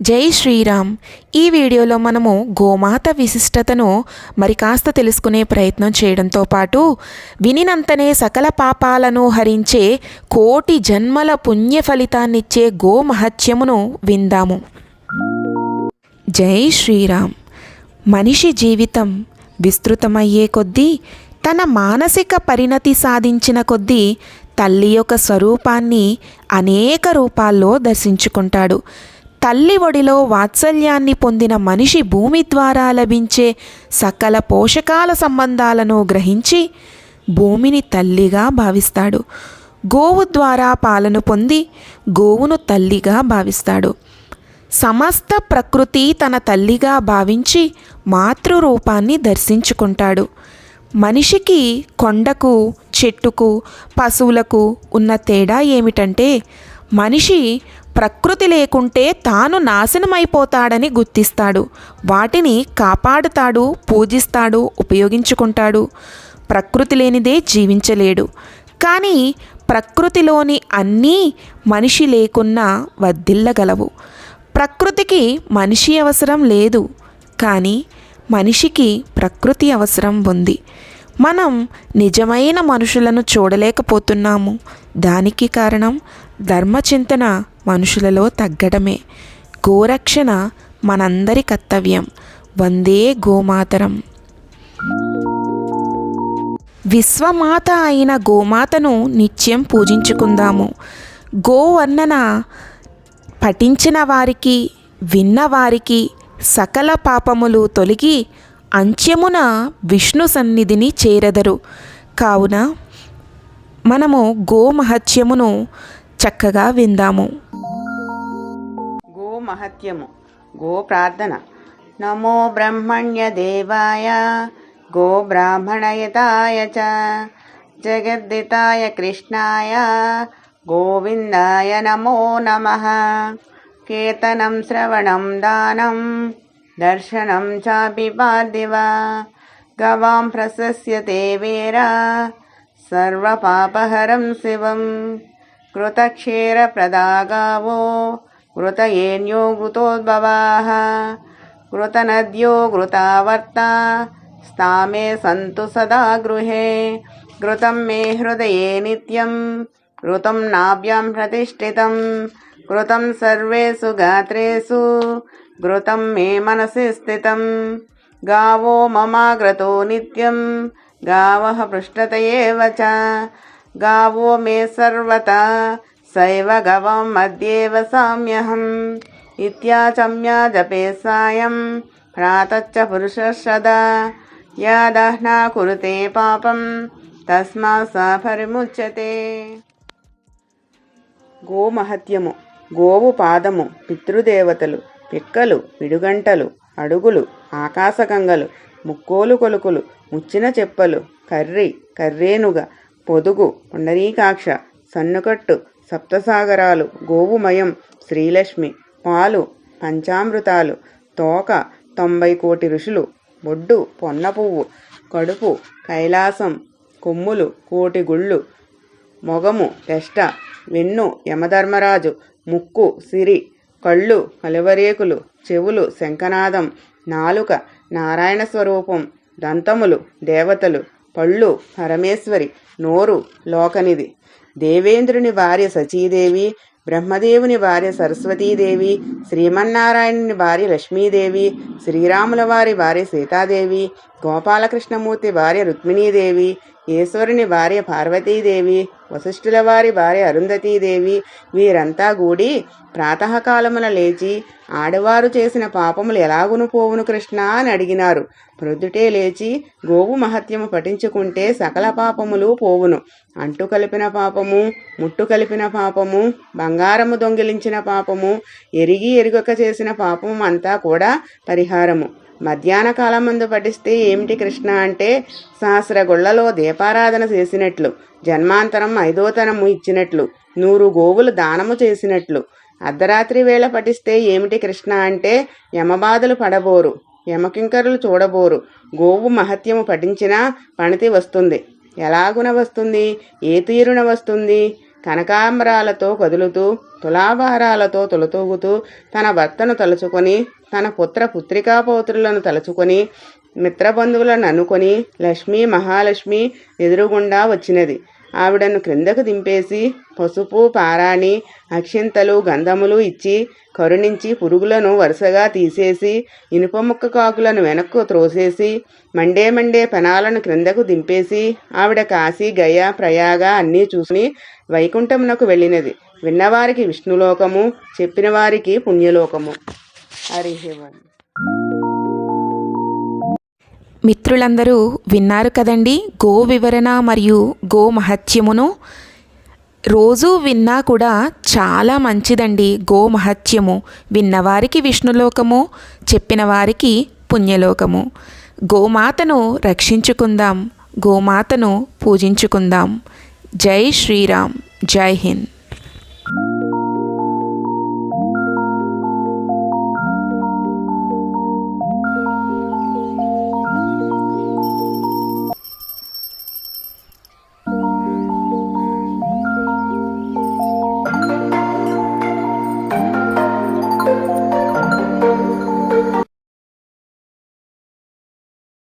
జై శ్రీరామ్. ఈ వీడియోలో మనము గోమాత విశిష్టతను మరి కాస్త తెలుసుకునే ప్రయత్నం చేయడంతో పాటు వినినంతనే సకల పాపాలను హరించే కోటి జన్మల పుణ్య ఫలితాన్నిచ్చే గోమహత్యమును విందాము. జై శ్రీరామ్. మనిషి జీవితం విస్తృతమయ్యే కొద్దీ తన మానసిక పరిణతి సాధించిన కొద్దీ తల్లి యొక్క స్వరూపాన్ని అనేక రూపాల్లో దర్శించుకుంటాడు. తల్లి ఒడిలో వాత్సల్యాన్ని పొందిన మనిషి భూమి ద్వారా లభించే సకల పోషకాల సంబంధాలను గ్రహించి భూమిని తల్లిగా భావిస్తాడు. గోవు ద్వారా పాలను పొంది గోవును తల్లిగా భావిస్తాడు. సమస్త ప్రకృతి తన తల్లిగా భావించి మాతృరూపాన్ని దర్శించుకుంటాడు. మనిషికి కొండకు చెట్టుకు పశువులకు ఉన్న తేడా ఏమిటంటే మనిషి ప్రకృతి లేకుంటే తాను నాశనమైపోతాడని గుర్తిస్తాడు. వాటిని కాపాడుతాడు పూజిస్తాడు ఉపయోగించుకుంటాడు. ప్రకృతి లేనిదే జీవించలేడు. కానీ ప్రకృతిలోని అన్నీ మనిషి లేకున్నా వద్దిల్లగలవు ప్రకృతికి మనిషి అవసరం లేదు. కానీ మనిషికి ప్రకృతి అవసరం ఉంది. మనం నిజమైన మనుషులను చూడలేకపోతున్నాము. దానికి కారణం ధర్మచింతన మనుషులలో తగ్గడమే. గోరక్షణ మనందరి కర్తవ్యం. వందే గోమాతరం. విశ్వమాత అయిన గోమాతను నిత్యం పూజించుకుందాము. గోవర్ణన పఠించిన వారికి విన్నవారికి సకల పాపములు తొలగి అంత్యమున విష్ణు సన్నిధిని చేరదరు. కావున మనము గోమహత్యమును చక్కగా విందాము. మహత్యము గో ప్రార్థన నమో బ్రహ్మణ్య దేవాయ గో బ్రాహ్మణయతాయ చ జగద్దితాయ కృష్ణాయ గోవిందాయ నమో నమ కీర్తనం శ్రవణం దానం దర్శనం చాపి పార్థివ గవాం ప్రశస్యతే వీరా సర్వపాపహరం శివం कृतक्षीरप्रदागावो घृतयेन्यो घृतोद्भवाः घृतनद्यो घृतावर्ता स्तामे सन्तु सदा गृहे घृतं मे हृदये नित्यं घृतं नाभ्यां प्रतिष्ठितं घृतं सर्वेषु गात्रेषु घृतं मे मनसि स्थितं गावो ममाग्रतो नित्यं गावः पृष्ठतयेव च गावो मे सर्वथा सैव गवं मध्येव साम्यहम् इत्याचम्या जपे सायं प्रातश्च पुरुषः सदा या दह्ना कुरुते पापं तस्मात् सा परिमुच्यते గోమహత్యము గోవు పాదము పితృదేవతలు పిక్కలు పిడుగంటలు అడుగులు ఆకాశగంగలు ముక్కోలు కొలుకులు ముచ్చిన చెప్పలు కర్రి కర్రేనుగ పొదుగు పుండరీకాక్ష సన్నుకట్టు సప్తసాగరాలు గోవుమయం శ్రీలక్ష్మి పాలు పంచామృతాలు తోక తొంభై కోటి ఋషులు బొడ్డు పొన్న పువ్వు కడుపు కైలాసం కొమ్ములు కోటి గుళ్ళు మొగము తెష్ట వెన్ను యమధర్మరాజు ముక్కు సిరి కళ్ళు కలువరేకులు చెవులు శంఖనాదం నాలుక నారాయణ స్వరూపం దంతములు దేవతలు పళ్ళు పరమేశ్వరి నోరు లోకనిధి. దేవేంద్రుని భార్య సచీదేవి బ్రహ్మదేవుని భార్య సరస్వతీదేవి శ్రీమన్నారాయణుని భార్య లక్ష్మీదేవి శ్రీరాముల వారి భార్య సీతాదేవి గోపాలకృష్ణమూర్తి భార్య రుక్మిణీదేవి ఈశ్వరుని భార్య పార్వతీదేవి వశిష్ఠుల వారి భార్య అరుంధతీదేవి వీరంతా గూడి ప్రాతకాలమున లేచి ఆడవారు చేసిన పాపములు ఎలాగును పోవును కృష్ణ అని అడిగినారు. ప్రొద్దుటే లేచి గోవు మహత్యము పఠించుకుంటే సకల పాపములు పోవును. అంటు కలిపిన పాపము ముట్టు కలిపిన పాపము బంగారము దొంగిలించిన పాపము ఎరిగి ఎరుగక చేసిన పాపము అంతా కూడా పరిహారము. మధ్యాహ్న కాలం ముందు పఠిస్తే ఏమిటి కృష్ణ అంటే సహస్ర గుళ్ళలో దీపారాధన చేసినట్లు జన్మాంతరం ఐదోతనము ఇచ్చినట్లు నూరు గోవులు దానము చేసినట్లు. అర్ధరాత్రి వేళ పఠిస్తే ఏమిటి కృష్ణ అంటే యమబాధలు పడబోరు యమకింకరులు చూడబోరు. గోవు మహత్యము పఠించినా పణితి వస్తుంది. ఎలాగున వస్తుంది? ఏ తీరున వస్తుంది? కనకాంబరాలతో కదులుతూ తులాభారాలతో తొలతూగుతూ తన భర్తను తలుచుకొని తన పుత్ర పుత్రికా పౌత్రులను తలుచుకొని మిత్రబంధువులను అనుకొని లక్ష్మీ మహాలక్ష్మి ఎదురుగుండా వచ్చినది. ఆవిడను క్రిందకు దింపేసి పసుపు పారాణి అక్షింతలు గంధములు ఇచ్చి కరుణించి పురుగులను వరుసగా తీసేసి ఇనుప ముక్క కాకులను వెనక్కు త్రోసేసి మండే మండే పెనాలను క్రిందకు దింపేసి ఆవిడ కాశీ గయ ప్రయాగ అన్నీ చూసుని వైకుంఠమునకు వెళ్ళినది. విన్నవారికి విష్ణులోకము చెప్పిన వారికి పుణ్యలోకము. హరి మిత్రులందరూ విన్నారు కదండి. గో వివరణ మరియు గో మహత్యమును. రోజు విన్నా కూడా చాలా మంచిదండి గో మహత్యము. విన్నవారికి విష్ణులోకము చెప్పిన వారికి పుణ్యలోకము గోమాతను రక్షించుకుందాం గోమాతను పూజించుకుందాం. జై శ్రీరామ్ జై హింద్.